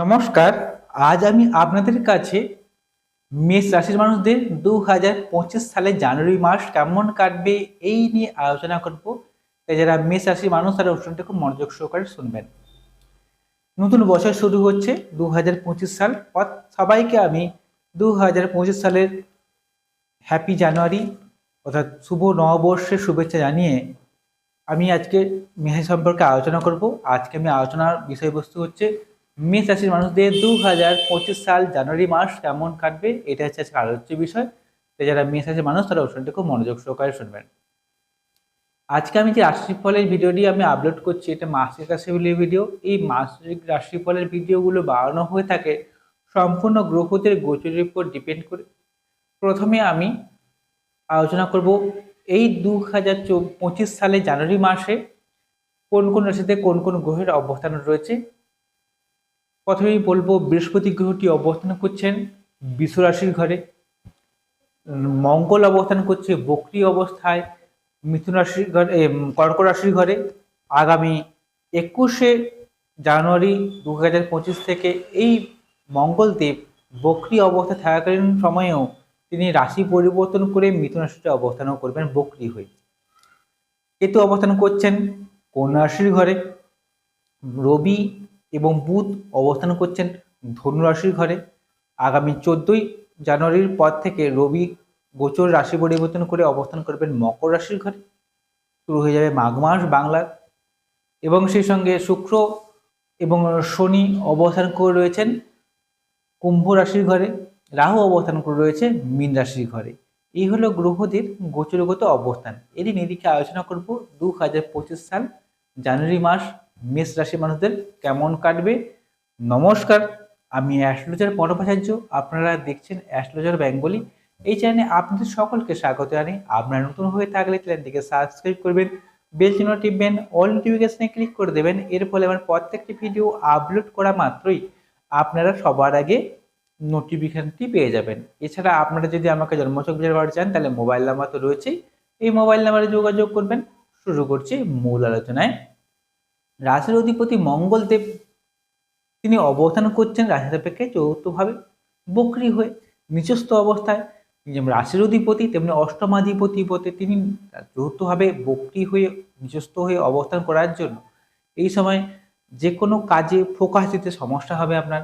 নমস্কার, আজ আমি আপনাদের কাছে মেষ রাশির মানুষদের দু হাজার পঁচিশ সালে জানুয়ারি মাস কেমন কাটবে এই নিয়ে আলোচনা করব। তাই যারা মেষ রাশির মানুষ, তারা অনুষ্ঠানটা খুব মনোযোগ সহকারে শুনবেন। নতুন বছর শুরু হচ্ছে দু হাজার পঁচিশ সাল। সবাইকে আমি দু হাজার পঁচিশ সালের হ্যাপি জানুয়ারি, অর্থাৎ শুভ নববর্ষের শুভেচ্ছা জানিয়ে আমি আজকে মেষ সম্পর্কে আলোচনা করব। আজকে আমি আলোচনার বিষয়বস্তু হচ্ছে মেষ রাশির মানুষদের দু হাজার পঁচিশ সাল জানুয়ারি মাস কেমন কাটবে? এটা হচ্ছে আজকে আলোচ্য বিষয়। তো যারা মেষ রাশির মানুষ, তারা অনুষ্ঠানটি খুব মনোযোগ সহকারে শুনবেন। আজকে আমি যে রাশিফলের ভিডিওটি আমি আপলোড করছি, এটা মাসিক রাশিফলের ভিডিও এই মাসিক রাশিফলের ভিডিওগুলো বাড়ানো হয়ে থাকে, সম্পূর্ণ গ্রহদের গোচরের উপর ডিপেন্ড করে। প্রথমে আমি আলোচনা করব এই দু হাজার পঁচিশ সালে জানুয়ারি মাসে কোন কোন রাশিতে কোন কোন গ্রহের অবস্থান রয়েছে। প্রথমেই বলব, বৃহস্পতি গ্রহটি অবস্থান করছেন বিশ্ব রাশির ঘরে। মঙ্গল অবস্থান করছে বক্রি অবস্থায়, মিথুন রাশির ঘরে কর্ক রাশির ঘরে। আগামী একুশে জানুয়ারি দু হাজার পঁচিশ থেকে এই মঙ্গলদেব বক্রি অবস্থায় থাকাকালীন সময়েও তিনি রাশি পরিবর্তন করে মিথুন রাশিতে অবস্থানও করবেন বক্রি হয়ে। কেতু অবস্থান করছেন, কন্যা রাশির ঘরে। রবি এবং বুধ অবস্থান করছেন ধনু রাশির ঘরে। আগামী চোদ্দোই জানুয়ারির পর থেকে রবি গোচর রাশি পরিবর্তন করে অবস্থান করবেন মকর রাশির ঘরে। শুরু হয়ে যাবে মাঘ মাস বাংলার এবং সেই সঙ্গে শুক্র এবং শনি অবস্থান করে রয়েছেন কুম্ভ রাশির ঘরে। রাহু অবস্থান করে রয়েছে মীন রাশির ঘরে। এই হলো গ্রহদের গোচরগত অবস্থান। এরই নিরিখে আলোচনা করব দু হাজার পঁচিশ সাল জানুয়ারি মাস মেষ রাশি মানুষদের কেমন কাটবে? নমস্কার, আমি অ্যাস্ট্রোলজার পরমাচার্য, আপনারা দেখছেন অ্যাস্ট্রোলজার বেঙ্গলি। এই চ্যানেলে আপনাদের সকলকে স্বাগত জানি আপনারা নতুন হয়ে থাকলে চ্যানেলটিকে সাবস্ক্রাইব করবেন, বেল চিহ্ন টিপবেন অল নোটিফিকেশনে ক্লিক করে দেবেন। এর ফলে আমার প্রত্যেকটি ভিডিও আপলোড করা মাত্রই আপনারা সবার আগে নোটিফিকেশনটি পেয়ে যাবেন। এছাড়া আপনারা যদি আমাকে জন্মচক বিচার চান, তাহলে মোবাইল নাম্বার তো রয়েছেই। এই মোবাইল নাম্বারে যোগাযোগ করবেন। শুরু করছি মূল আলোচনায়। রাশির অধিপতি মঙ্গলদেব, তিনি অবস্থান করছেন রাশি সাপেক্ষে চতুর্থভাবে বকরি হয়ে নিচস্থ অবস্থায় যেমন রাশির অধিপতি, তেমনি অষ্টমাধিপতি পথে তিনি চতুর্থভাবে বকরি হয়ে নিচস্থ হয়ে অবস্থান করার জন্য এই সময় যে কোনো কাজে ফোকাস দিতে সমস্যা হবে আপনার।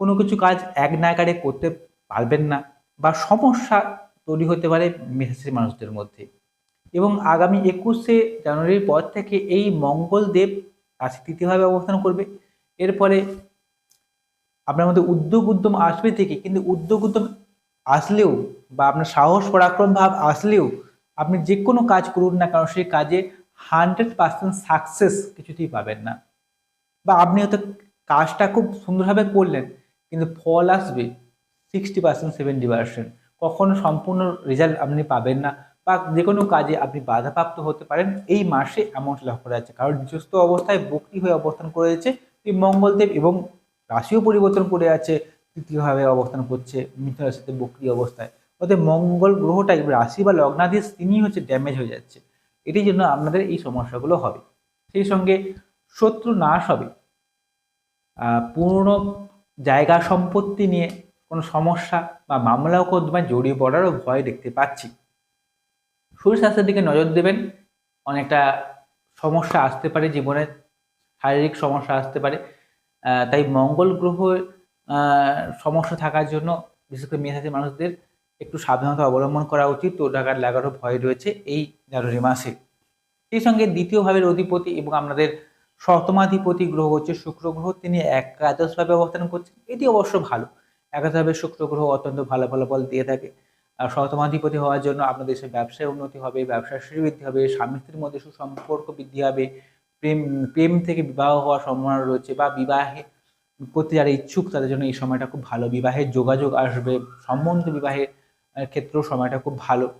কোনো কিছু কাজ এক নাগারে করতে পারবেন না বা সমস্যা তৈরি হতে পারে মেষাসির মানুষদের মধ্যে। এবং আগামী একুশে জানুয়ারির পর থেকে এই মঙ্গলদেব রাশি তৃতীয়ভাবে অবস্থান করবে। এরপরে আপনার মধ্যে উদ্যোগ উদ্যম আসবে থেকে, কিন্তু উদ্যোগ উদ্যম আসলেও বা আপনার সাহস, পরাক্রম, ভাব আসলেও আপনি যে কোনো কাজ করুন না কারণ সেই কাজে হান্ড্রেড পার্সেন্ট সাকসেস কিছুতেই পাবেন না। বা আপনি হয়তো কাজটা খুব সুন্দরভাবে করলেন, কিন্তু ফল আসবে সিক্সটি পার্সেন্ট, সেভেন্টি পার্সেন্ট। কখনো সম্পূর্ণ রেজাল্ট আপনি পাবেন না। বা যে কোনো কাজে আপনি বাধাপ্রাপ্ত হতে পারেন। এই মাসে এমন লক্ষ্য করা যাচ্ছে কারণ নিজস্ব অবস্থায় বক্রি হয়ে অবস্থান করে যাচ্ছে। মঙ্গলদেব এবং রাশিও পরিবর্তন করে আছে। তৃতীয়ভাবে অবস্থান করছে মিথুন রাশিতে বক্রি অবস্থায়। অর্থাৎ মঙ্গল গ্রহটাই রাশি বা লগ্নাধীশ তিনি হচ্ছে ড্যামেজ হয়ে যাচ্ছে। এটির জন্য আপনাদের এই সমস্যাগুলো হবে। সেই সঙ্গে শত্রু নাশ হবে। পুরনো জায়গা সম্পত্তি নিয়ে কোনো সমস্যা বা মামলা মোকদ্দমায় জড়িয়ে পড়ারও ভয় দেখতে পাচ্ছি। শরীর স্বাস্থ্যের দিকে নজর দেবেন। অনেকটা সমস্যা আসতে পারে জীবনে, শারীরিক সমস্যা আসতে পারে। তাই মঙ্গল গ্রহ সমস্যা থাকার জন্য বিশেষ করে মেধাসী মানুষদের একটু সাবধানতা অবলম্বন করা উচিত। তো ডাকাত লাগারও ভয় রয়েছে এই জানুয়ারি মাসে। সেই সঙ্গে দ্বিতীয় ভাবের অধিপতি এবং আপনাদের সপ্তমাধিপতি গ্রহ হচ্ছে শুক্র গ্রহ। তিনি একাদশভাবে অবস্থান করছেন। এটি অবশ্য ভালো। একাদশভাবে শুক্র গ্রহ অত্যন্ত ভালো ফলাফল দিয়ে থাকে। আর সপ্তমাধিপতি হওয়ার জন্য আপনাদের দেশের ব্যবসায় উন্নতি হবে, ব্যবসার শ্রীবৃদ্ধি হবে স্বামী স্ত্রীর মধ্যে সুসম্পর্ক বৃদ্ধি হবে, প্রেম প্রেম থেকে বিবাহ হওয়ার সম্ভাবনা রয়েছে বা বিবাহে করতে যারা ইচ্ছুক তাদের জন্য এই সময়টা খুব ভালো। বিবাহের যোগাযোগ আসবে, সম্বন্ধ বিবাহের ক্ষেত্রেও সময়টা খুব ভালো।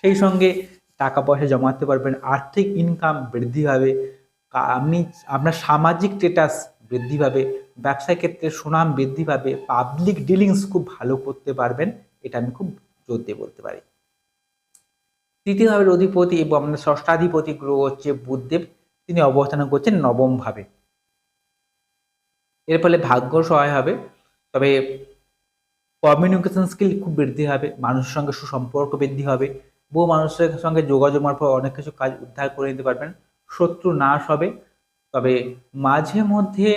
সেই সঙ্গে টাকা পয়সা জমাতে পারবেন, আর্থিক ইনকাম বৃদ্ধি কা- আপনি, আপনার সামাজিক স্টেটাস বৃদ্ধি পাবে, ব্যবসায় ক্ষেত্রে সুনাম বৃদ্ধি পাবে পাবলিক ডিলিংস খুব ভালো করতে পারবেন, এটা আমি খুব জোর দিয়ে বলতে পারি। তৃতীয়ভাবে অধিপতি এবং আপনার ষষ্ঠাধিপতি গ্রহ হচ্ছে বুধদেব। তিনি অবস্থান করছেন নবম ভাবে এর ফলে ভাগ্য সহায় হবে, তবে কমিউনিকেশন স্কিল খুব বৃদ্ধি হবে, মানুষের সঙ্গে সুসম্পর্ক বৃদ্ধি হবে। বহু মানুষের সঙ্গে যোগাযোগ মারফত অনেক কিছু কাজ উদ্ধার করে নিতে পারবেন। শত্রু নাশ হবে, তবে মাঝে মধ্যে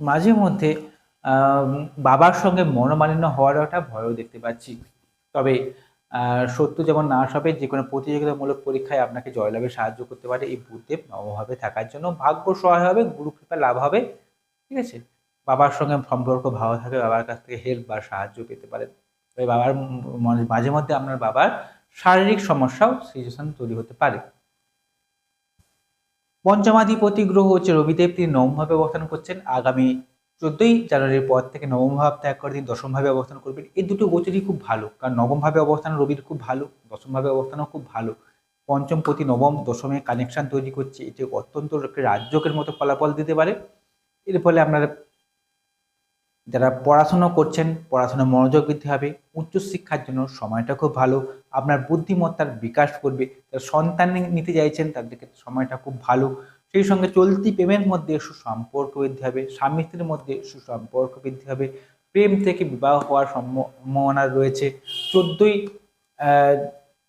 মাঝে মধ্যে বাবার সঙ্গে মনোমালিন্য হওয়ার একটা ভয়ও দেখতে পাচ্ছি। তবে সত্য যেমন নাশ হবে যে কোনো প্রতিযোগিতামূলক পরীক্ষায় আপনাকে জয়লাভে সাহায্য করতে পারে, এই বুদ্ধদেব নবভাবে থাকার জন্য ভাগ্য সহায় হবে গুরু কৃপা লাভ হবে, ঠিক আছে? বাবার সঙ্গে সম্পর্ক ভালো থাকে বাবার কাছ থেকে হেল্প বা সাহায্য পেতে পারেন। তবে বাবার মাঝে মধ্যে আপনার বাবার শারীরিক সমস্যাও সিচুয়েশন তৈরি হতে পারে। পঞ্চমাধিপতি গ্রহ হচ্ছে রবিদেব, তিনি নবমভাবে অবস্থান করছেন। আগামী চোদ্দই জানুয়ারির পর থেকে নবম ভাব ত্যাগ করে তিনি দশম ভাবে অবস্থান করবেন। এই দুটো গোচরই খুব ভালো। কারণ নবম ভাবে অবস্থান রবির খুব ভালো। দশম ভাবে অবস্থানও খুব ভালো। পঞ্চম প্রতি নবম দশমে কানেকশন তৈরি করছে। এটি অত্যন্ত রাজ্যকের মতো ফলাফল দিতে পারে। এর ফলে আপনার যারা পড়াশোনা করছেন, পড়াশোনায় মনোযোগ বৃদ্ধি হবে। উচ্চশিক্ষার জন্য সময়টা খুব ভালো। আপনার বুদ্ধিমত্তার বিকাশ করবে যারা সন্তান নিতে চাইছেন তাদের ক্ষেত্রে সময়টা খুব ভালো। সেই সঙ্গে চলতি প্রেমের মধ্যে সুসম্পর্ক বৃদ্ধি হবে, স্বামী স্ত্রীর মধ্যে সুসম্পর্ক বৃদ্ধি হবে, প্রেম থেকে বিবাহ হওয়ার সম্ভাবনা রয়েছে। চোদ্দই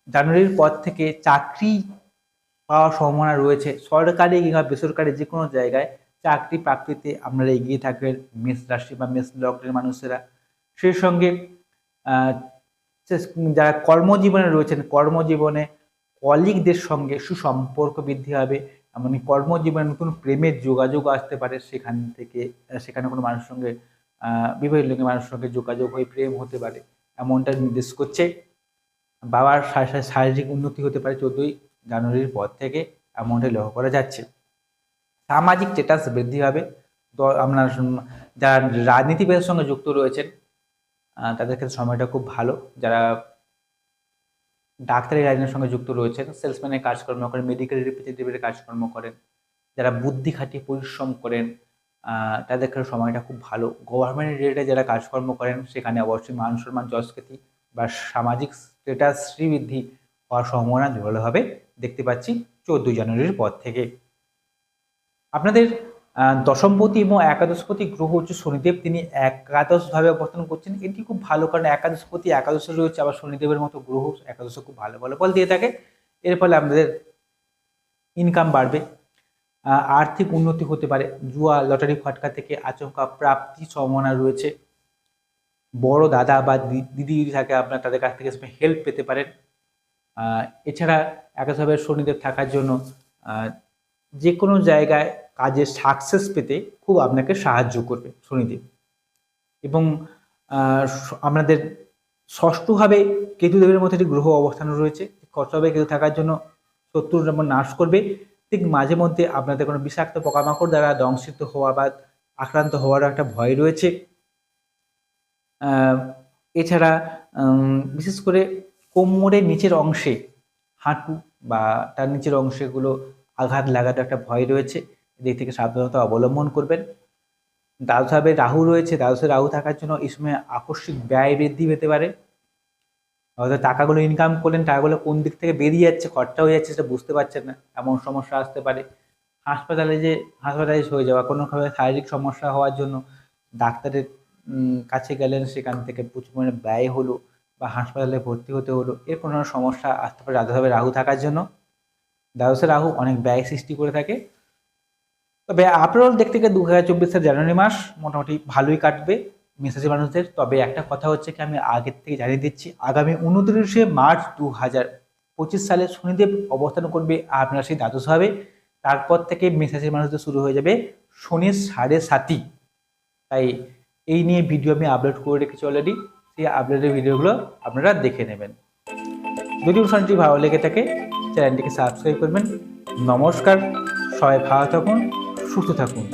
জানুয়ারির পর থেকে চাকরি পাওয়ার সম্ভাবনা রয়েছে। সরকারি কিংবা বেসরকারি যে কোনো জায়গায় চাকরি প্রাপ্তিতে আপনারা এগিয়ে থাকবেন, মেষ রাশি বা মেষ লগ্নের মানুষেরা। সেই সঙ্গে যারা কর্মজীবনে রয়েছেন, কর্মজীবনে কলিগদের সঙ্গে সুসম্পর্ক বৃদ্ধি হবে। এমনকি কর্মজীবনে নতুন প্রেমের যোগাযোগ আসতে পারে সেখান থেকে, সেখানে কোনো মানুষের সঙ্গে বিবাহিত লিঙ্গের মানুষের সঙ্গে যোগাযোগ হয়ে প্রেম হতে পারে। এমনটা নির্দেশ করছে। বাবার শারীরিক উন্নতি হতে পারে চোদ্দই জানুয়ারির পর থেকে এমনটাই লক্ষ্য করা যাচ্ছে। সামাজিক স্ট্যাটাস বৃদ্ধি হবে আপনার যারা রাজনীতিবিদের সঙ্গে যুক্ত রয়েছেন তাদের ক্ষেত্রে সময়টা খুব ভালো। যারা ডাক্তারি লাইনের সঙ্গে যুক্ত রয়েছেন সেলসম্যানের কাজকর্ম করেন মেডিকেল রিপ্রেজেন্টেটিভের কাজকর্ম করেন, যারা বুদ্ধি খাটিয়ে পরিশ্রম করেন তাদের ক্ষেত্রে সময়টা খুব ভালো। গভর্নমেন্ট রিলেটেড যারা কাজকর্ম করেন, সেখানে অবশ্যই মান সম্মান যশখ্যাতি বা সামাজিক স্ট্যাটাস শ্রীবৃদ্ধি হওয়ার সম্ভাবনা জোরালোভাবে দেখতে পাচ্ছি, চোদ্দই জানুয়ারির পর থেকে। আপনাদের দশমপতি এবং একাদশপতি গ্রহ হচ্ছে শনিদেব। তিনি একাদশভাবে অবস্থান করছেন। এটি খুব ভালো কারণ একাদশপতি একাদশে রয়েছে, আবার শনিদেবের মতো গ্রহ একাদশে খুব ভালো ফলাফল দিয়ে থাকে। এর ফলে আপনাদের ইনকাম বাড়বে আর্থিক উন্নতি হতে পারে। জুয়া, লটারি, ফাটকা থেকে আচমকা প্রাপ্তি সম্ভাবনা রয়েছে। বড় দাদা বা দিদি যদি থাকে, আপনার তাদের কাছ থেকে হেল্প পেতে পারেন। এছাড়া একাধারে শনিদেব থাকার জন্য যে কোনো জায়গায় কাজে সাকসেস পেতে খুব আপনাকে সাহায্য করবে শনিদেব এবং আপনাদের ষষ্ঠভাবে কেতুদেবের মধ্যে একটি গ্রহ অবস্থান রয়েছে। ষষ্ঠভাবে কেতু থাকার জন্য শত্রু যেমন নাশ করবে। ঠিক মাঝে মধ্যে আপনাদের কোনো বিষাক্ত পোকামাকড় দ্বারা দংশিত হওয়া বা আক্রান্ত হওয়ার একটা ভয় রয়েছে। এছাড়া বিশেষ করে কোমরের নিচের অংশে হাঁটু বা তার নিচের অংশগুলো আঘাত লাগার একটা ভয় রয়েছে। এদিক থেকে সাবধানতা অবলম্বন করবেন। দ্বাদশভাবে রাহু রয়েছে দ্বাদশে রাহু থাকার জন্য এই সময় আকস্মিক ব্যয় বৃদ্ধি পেতে পারে। হয়তো টাকাগুলো ইনকাম করলেন, টাকাগুলো কোন দিক থেকে বেরিয়ে যাচ্ছে, খরচা হয়ে যাচ্ছে সেটা বুঝতে পারছেন না। এমন সমস্যা আসতে পারে। হাসপাতালে যে হাসপাতালাইজ হয়ে যাওয়া কোনোভাবে শারীরিক সমস্যা হওয়ার জন্য ডাক্তারের কাছে গেলেন, সেখান থেকে প্রচুর পরিমাণে ব্যয় হলো বা হাসপাতালে ভর্তি হতে হলো। এর কোনো সমস্যা আসতে পারে দ্বাদশভাবে রাহু থাকার জন্য। দ্বাদশে রাহু অনেক ব্যয় সৃষ্টি করে থাকে। তবে আপনারাও দেখতে গেলে দু হাজার চব্বিশ সালের জানুয়ারি মাস মোটামুটি ভালোই কাটবে মেসেজের মানুষদের। তবে একটা কথা হচ্ছে কি, আমি আগের থেকে জানিয়ে দিচ্ছি, আগামী উনত্রিশে মার্চ দু হাজার পঁচিশ সালে শনিদেব অবস্থান করবে, আপনার সেই দ্বাদশ হবে। তারপর থেকে মেসেজের মানুষদের শুরু হয়ে যাবে শনির সাড়ে সাতই। তাই এই নিয়ে ভিডিও আমি আপলোড করে রেখেছি অলরেডি সেই আপলোডের ভিডিওগুলো আপনারা দেখে নেবেন। যদি অনুষ্ঠানটি ভালো লেগে থাকে চ্যানেলটিকে সাবস্ক্রাইব করবেন। নমস্কার সবাই ভালো থাকুন সুস্থ থাকুন।